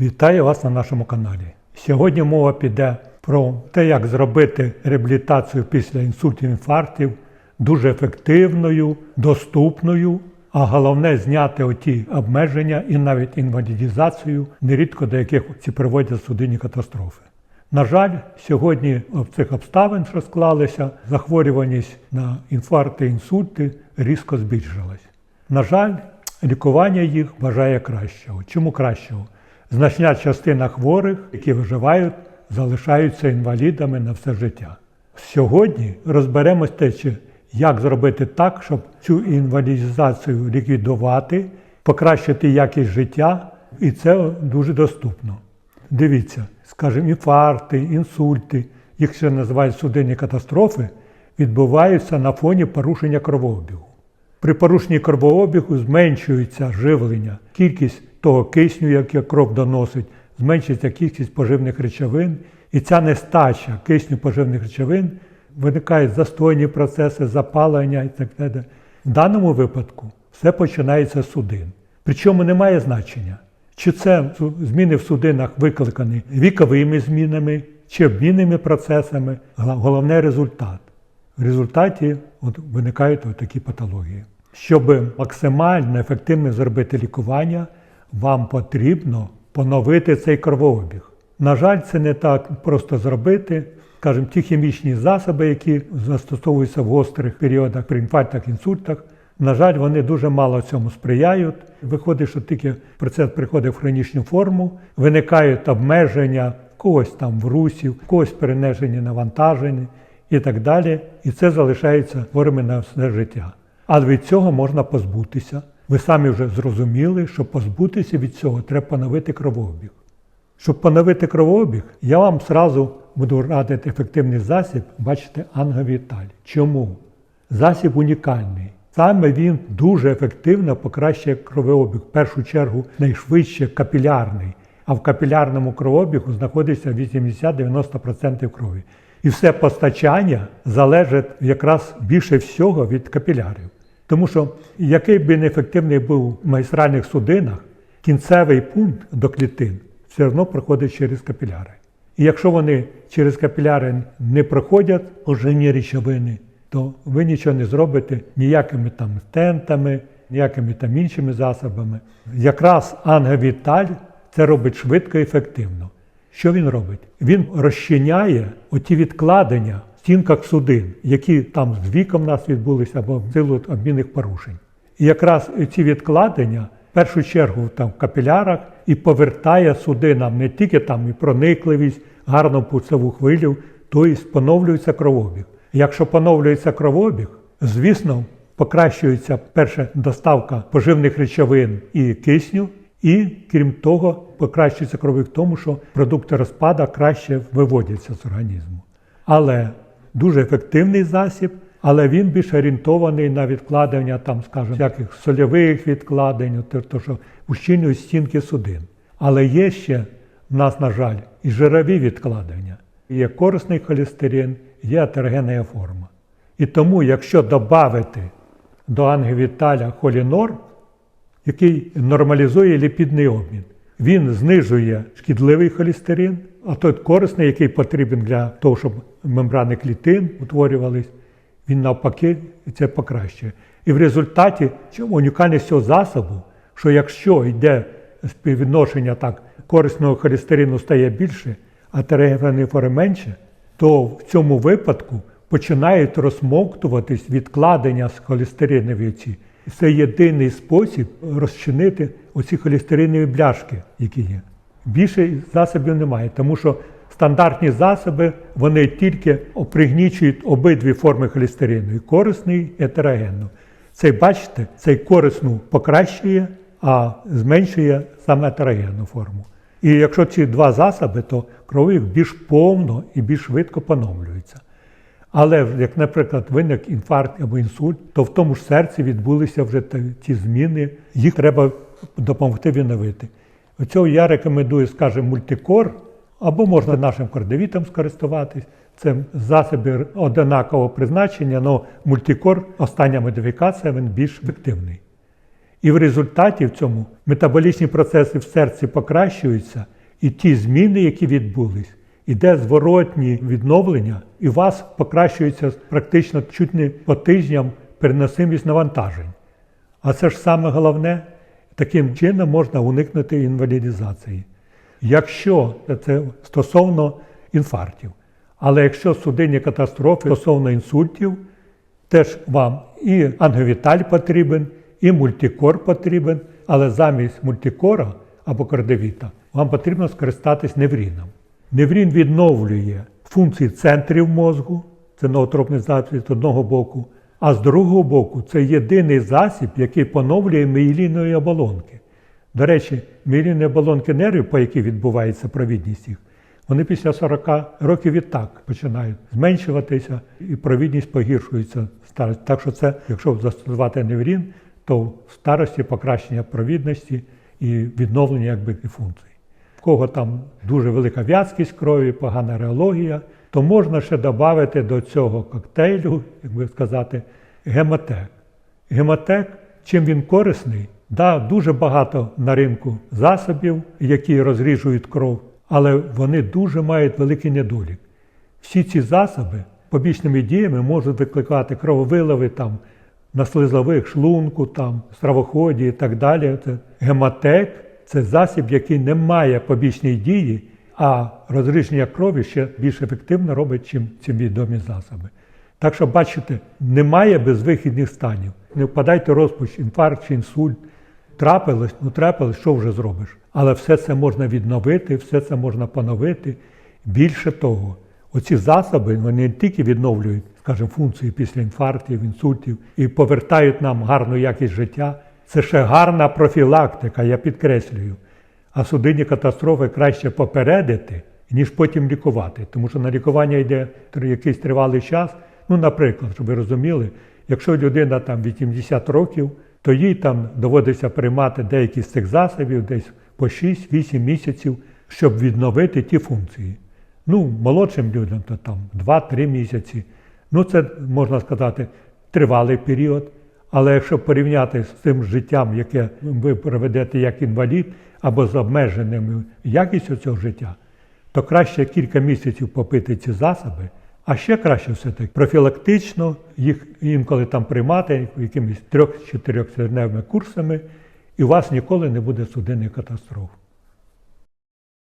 Вітаю вас на нашому каналі. Сьогодні мова піде про те, як зробити реабілітацію після інсультів інфарктів дуже ефективною, доступною, а головне зняти оті обмеження і навіть інвалідізацію, нерідко до яких ці приводять судинні катастрофи. На жаль, сьогодні в цих обставин, що склалися, захворюваність на інфаркти, інсульти різко збільшилась. На жаль, лікування їх бажає кращого. Чому кращого? Значна частина хворих, які виживають, залишаються інвалідами на все життя. Сьогодні розберемось те, як зробити так, щоб цю інвалідізацію ліквідувати, покращити якість життя, і це дуже доступно. Дивіться, скажімо, інфаркти, інсульти, їх ще називають судинні катастрофи, відбуваються на фоні порушення кровообігу. При порушенні кровообігу зменшується живлення, кількість того кисню, яке кров доносить, зменшується кількість поживних речовин, і ця нестача кисню поживних речовин виникають застойні процеси, запалення і так далі. В даному випадку все починається з судин. Причому немає значення, чи це зміни в судинах викликані віковими змінами чи обмінними процесами. Головне результат. В результаті от виникають такі патології. Щоб максимально ефективно зробити лікування, вам потрібно поновити цей кровообіг. На жаль, це не так просто зробити. Скажімо, ті хімічні засоби, які застосовуються в гострих періодах при інфарктах, інсультах, на жаль, вони дуже мало цьому сприяють. Виходить, що тільки процес приходить в хронічну форму, виникають обмеження, когось там в русі, в когось перенесені навантаження і так далі. І це залишається хворими на все життя. Але від цього можна позбутися. Ви самі вже зрозуміли, що позбутися від цього треба поновити кровообіг. Щоб поновити кровообіг, я вам зразу буду радити ефективний засіб, бачите, Ангавіталь. Чому? Засіб унікальний. Саме він дуже ефективно покращує кровообіг, в першу чергу найшвидше капілярний, а в капілярному кровообігу знаходиться 80-90% крові. І все постачання залежить якраз більше всього від капілярів. Тому що який би неефективний був в магістральних судинах, кінцевий пункт до клітин все одно проходить через капіляри. І якщо вони через капіляри не проходять оживні речовини, то ви нічого не зробите ніякими там стентами, ніякими там іншими засобами. Якраз ангевіталь це робить швидко і ефективно. Що він робить? Він розчиняє оті відкладення стінках судин, які там з віком у нас відбулися або в силу обмінних порушень. І якраз ці відкладення в першу чергу там в капілярах і повертає судинам не тільки там і проникливість, гарну пульсову хвилю, тобто поновлюється кровообіг. Якщо поновлюється кровообіг, звісно, покращується перша доставка поживних речовин і кисню, і крім того, покращується кровообіг в тому, що продукти розпада краще виводяться з організму. Але дуже ефективний засіб, але він більш орієнтований на відкладення там, скажімо, всяких сольових відкладень, то що ущільнюють стінки судин. Але є ще в нас, на жаль, і жирові відкладення. Є корисний холестерин, є атергенна форма. І тому, якщо додати до ангевіталя холінор, який нормалізує ліпідний обмін, він знижує шкідливий холестерин, а той корисний, який потрібен для того, щоб мембрани клітин утворювались, він навпаки це покращує. І в результаті унікальність цього засобу, що якщо йде співвідношення так, корисного холестерину стає більше, а терегенної форми менше, то в цьому випадку починають розмоктуватись відкладення з холестеринові ці. Це єдиний спосіб розчинити оці холестеринові бляшки, які є. Більше засобів немає, тому що стандартні засоби вони тільки пригнічують обидві форми холестерину, і корисний і етерогенну. Цей, бачите, цей корисну покращує, а зменшує саме етерогенну форму. І якщо ці два засоби, то крововик більш повно і більш швидко поновлюється. Але як, наприклад, виник інфаркт або інсульт, то в тому ж серці відбулися вже ті зміни, їх треба допомогти відновити. Оцього я рекомендую, скажімо, мультикор, або можна нашим кордовітом скористуватись. Це засоби однакового призначення, але мультикор, остання модифікація, він більш ефективний. І в результаті в цьому метаболічні процеси в серці покращуються, і ті зміни, які відбулись, іде зворотні відновлення, і у вас покращується практично чуть не по тижням переносимість навантажень. А це ж саме головне, таким чином можна уникнути інвалідизації. Якщо це стосовно інфарктів, але якщо судинні катастрофи стосовно інсультів, теж вам і ангевіталь потрібен, і мультикор потрібен, але замість мультикора або кардевіта вам потрібно скористатись невріном. Неврін відновлює функції центрів мозку, це ноотропний засіб з одного боку, а з другого боку це єдиний засіб, який поновлює мієлінові оболонки. До речі, мієлінові оболонки нервів, по яких відбувається провідність їх, вони після 40 років відтак починають зменшуватися, і провідність погіршується старості. Так що це, якщо застосувати неврін, то в старості покращення провідності і відновлення якби функцій. Кого там дуже велика в'язкість крові, погана реологія, то можна ще додати до цього коктейлю, як би сказати, гемотек. Гемотек, чим він корисний, да, дуже багато на ринку засобів, які розріжують кров, але вони дуже мають великий недолік. Всі ці засоби побічними діями можуть викликати крововиливи там, на слизових, шлунку, там, стравоході і так далі. Це гематек це засіб, який не має побічної дії, а розріження крові ще більш ефективно робить, чим ці відомі засоби. Так що, бачите, немає безвихідних станів. Не впадайте в розпач, інфаркт чи інсульт. Трапилось, ну трапилось, що вже зробиш? Але все це можна відновити, все це можна поновити. Більше того, оці засоби вони не тільки відновлюють, скажімо, функції після інфарктів, інсультів і повертають нам гарну якість життя. Це ще гарна профілактика, я підкреслюю. А судинні катастрофи краще попередити, ніж потім лікувати. Тому що на лікування йде якийсь тривалий час. Ну, наприклад, щоб ви розуміли, якщо людина там 80 років, то їй там доводиться приймати деякі з цих засобів десь по 6-8 місяців, щоб відновити ті функції. Ну, молодшим людям то там 2-3 місяці. Ну, це можна сказати тривалий період. Але якщо порівняти з тим життям, яке ви проведете як інвалід або з обмеженими якістю цього життя, то краще кілька місяців попити ці засоби, а ще краще все-таки профілактично їх інколи там приймати якимись трьох-чотирьох курсами, і у вас ніколи не буде судинних катастроф.